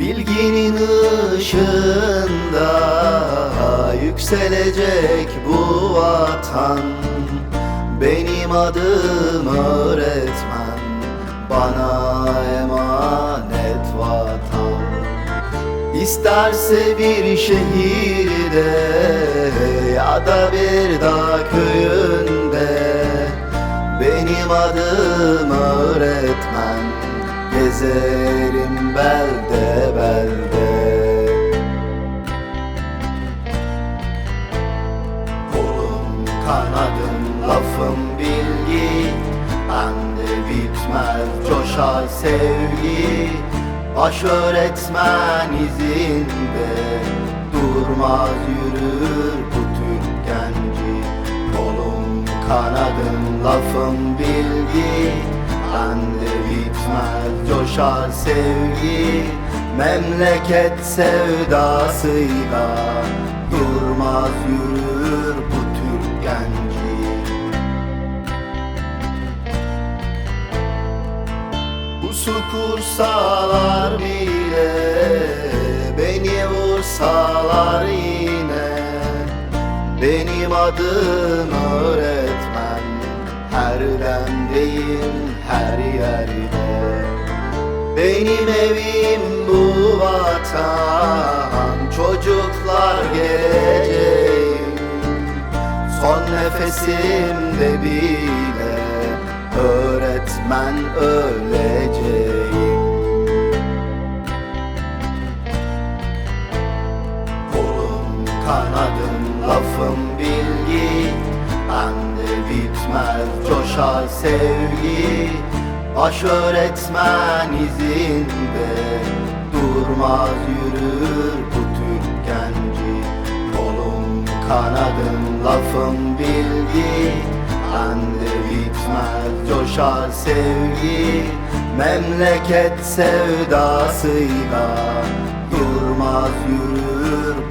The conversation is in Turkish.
Bilginin ışığında yükselecek bu vatan. Benim adım öğretmen Bana emanet vatan. İsterse bir şehirde ya da bir dağ köyünde Benim adım öğretmen Gezerim belde kanadım lafım bilgi. Bende bitmez coşar sevgi. Baş öğretmen izinde Durmaz yürür bu Türk genci. Kolum kanadım lafım bilgi. Bende bitmez coşar sevgi. Memleket sevdasıyla Durmaz yürür Pusu kursalar bile Beni vursalar yine. Benim adım öğretmen Her demdeyim her yerde. Benim evim bu vatan Çocuklar geleceğim. Son nefesimde bile öğretmen öleceğim Kanadım lafım bilgi. Bende bitmez coşar sevgi. Baş öğretmen izinde Durmaz yürür bu Türk genci Kolum. Kanadım lafım bilgi. Bende bitmez coşar sevgi. Memleket sevdasıyla Durmaz yürür